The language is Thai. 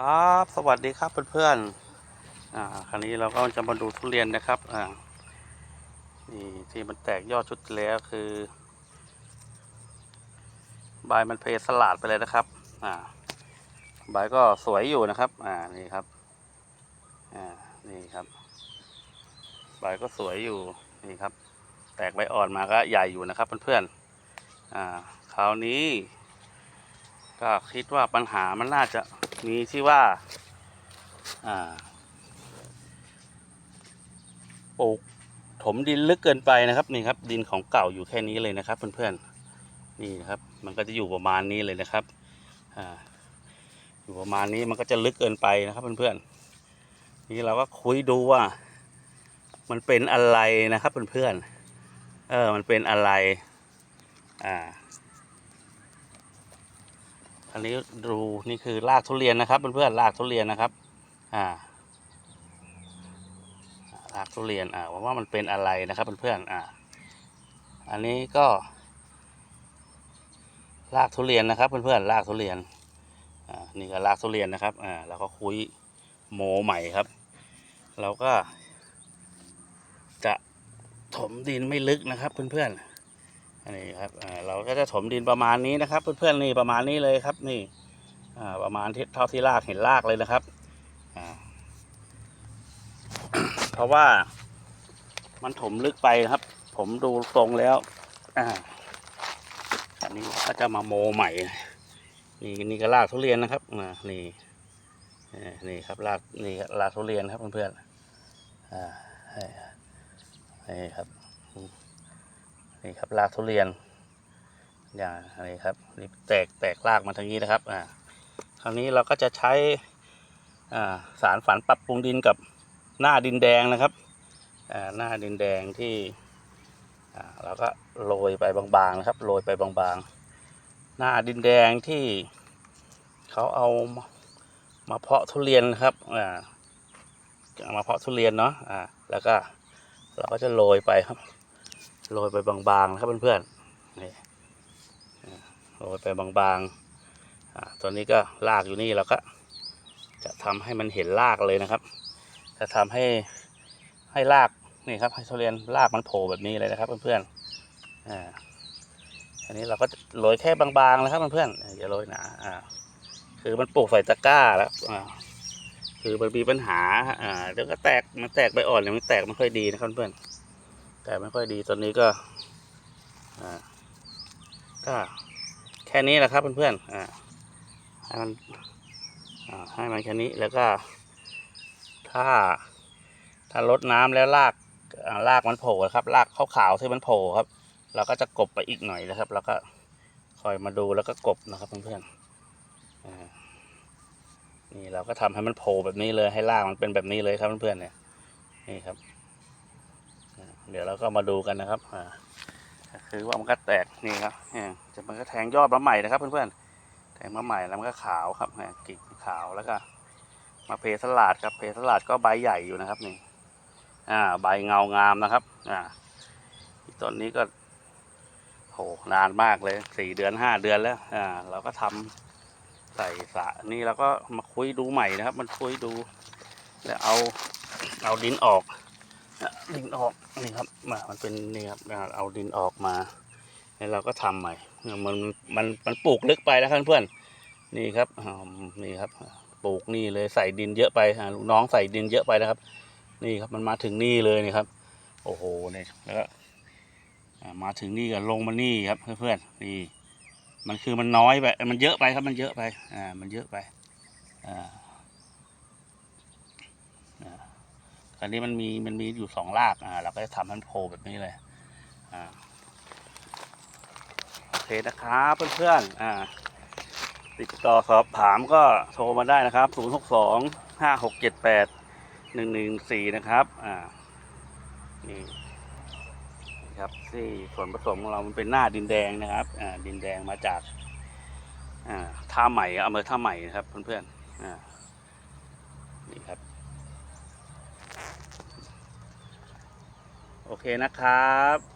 ครับสวัสดีครับเพื่อนๆอ่าคราวนี้เราก็จะมาดูทุเรียนนะครับอ่านี่ที่มันแตกยอดชุดแล้วคือใบมันเพสลัดไปเลยนะครับอ่าใบก็สวยอยู่นะครับอ่านี่ครับอ่านี่ครับใบก็สวยอยู่นี่ครับ แตกใบอ่อนมาก็ใหญ่อยู่นะครับเพื่อนๆอ่าคราวนี้ ก็คิดว่าปัญหามันน่าจะ มีที่ว่าอ่าปลูกถมดินลึกเกินไปนะครับนี่ครับ ดินของเก่าอยู่แค่นี้เลยนะครับ เพื่อนๆนี่นะครับ มันก็จะอยู่ประมาณนี้เลยนะครับอ่าอยู่ประมาณนี้มันก็จะลึกเกินไปนะครับเพื่อนๆนี่เราก็คุยดูว่า มันเป็นอะไรนะครับเพื่อนๆเออมันเป็นอะไรอ่า อันนี้ดูนี่คือรากทุเรียนนะครับเพื่อนๆรากทุเรียนนะครับ อ่ารากทุเรียนอ่าว่ามันเป็นอะไรนะครับเพื่อนๆอ่าอันนี้ก็รากทุเรียนนะครับเพื่อนๆรากทุเรียนอ่านี่ก็รากทุเรียนนะครับอ่าเราก็คุยโมใหม่ครับเราก็จะถมดินไม่ลึกนะครับเพื่อนๆ อันนี้ครับเราก็จะถมดินประมาณนี้นะครับ เพื่อนๆนี่ประมาณนี้เลยครับนี่ประมาณเท่าที่รากเห็นรากเลยนะครับเพราะว่ามันถมลึกไปครับ ผมดูทรงแล้วอันนี้ก็จะมาโมใหม่ นี่นี่ก็รากทุเรียนนะครับนี่นี่ครับรากนี่รากทุเรียนครับเพื่อนๆอ่านี่ครับ นี่ครับรากทุเรียน อย่างนี้ครับนี่แตกแตกรากมาทางนี้นะครับอ่าคราวนี้เราก็จะใช้อ่าสารฝันปรับปรุงดินกับหน้าดินแดงนะครับอ่าหน้าดินแดงที่อ่าเราก็โรยไปบางๆนะครับโรยไปบางๆ หน้าดินแดงที่เขาเอามาเพาะทุเรียนนะครับอ่าเอามาเพาะทุเรียนเนาะอ่าแล้วก็เราก็จะโรยไปครับ โรยไปบางๆนะครับเพื่อนๆนี่โรยไปบางๆตัวนี้ก็ลากอยู่นี่เราก็ จะทำให้มันเห็นรากเลยนะครับ จะทำให้ให้รากนี่ครับให้ทุเรียนรากมันโผล่แบบนี้เลยนะครับเพื่อนๆอ่าอันนี้เราก็โรยแค่บางๆนะครับเพื่อนๆอย่าโรยหนาอ่าคือมันปลูกใส่ตะกร้าแล้วอ่าคือมันมีปัญหาอ่าเดี๋ยวก็แตกมันแตกใบอ่อนเนี่ยมันแตกไม่ค่อยดีนะครับเพื่อนๆ แต่ไม่ค่อยดีตอนนี้ก็อ่าก็แค่นี้แหละครับเพื่อนๆให้มันให้มันแค่นี้แล้วก็ ถ้าถ้าลดน้ำแล้วรากอ่ากมันโผล่ครับรากขาวๆที่มันโผล่ครับ เราก็จะกบไปอีกหน่อยนะครับ แล้วก็คอยมาดูแล้วก็กบนะครับเพื่อนๆนี่เราก็ทำให้มันโผล่แบบนี้เลยให้รากมันเป็นแบบนี้เลยครับเพื่อนๆเนี่ยนี่ครับ เดี๋ยวเราก็มาดูกันนะครับอ่าคือว่ามันก็แตกนี่ครับจะมันก็แทงยอดมาใหม่นะครับ เพื่อนๆแทงมาใหม่แล้วมันก็ขาวครับกิ่งขาวแล้วก็มาเพสลัดครับเพสลัดก็ใบใหญ่อยู่นะครับนี่อ่าใบเงางามนะครับอ่าต้นนี้ก็โหนานมากเลยสี่เดือนห้าเดือนแล้วอ่าเราก็ทำใส่สะนี่เราก็มาคุยดูใหม่นะครับ มันคุยดู แล้วเอาเอาดินออก ดินออกนี่ครับมามันเป็นนี่ครับเอาดินออกมาแล้วเราก็ทำใหม่มันมันมันปลูกลึกไปแล้วครับเพื่อนนี่ครับนี่ครับ ปลูกนี่เลยใส่ดินเยอะไปลูกน้องใส่ดินเยอะไปนะครับ นี่ครับมันมาถึงนี่เลยนี่ครับ โอ้โหเนี่ยแล้วก็มาถึงนี่ก็ลงมานี่ครับเพื่อนๆนี่ มันคือมันน้อยไปมันเยอะไปครับมันเยอะไปอ่ามันเยอะไปอ่า อันนี้มันมีมันมีอยู่สองรากอ่าเราก็จะทำให้มันโผล่แบบนี้เลยอ่าโอเคนะครับเพื่อนๆอ่าติดต่อสอบถามก็โทรมาได้นะครับ 0 6 2 5 6 7 8 1 1 4 นะครับอ่านี่นี่ครับที่ส่วนผสมของเรามันเป็นหน้าดินแดงนะครับอ่าดินแดงมาจากอ่าท่าใหม่อำเภอท่าใหม่นะครับเพื่อนๆอ่านี่ครับ โอเคนะครับ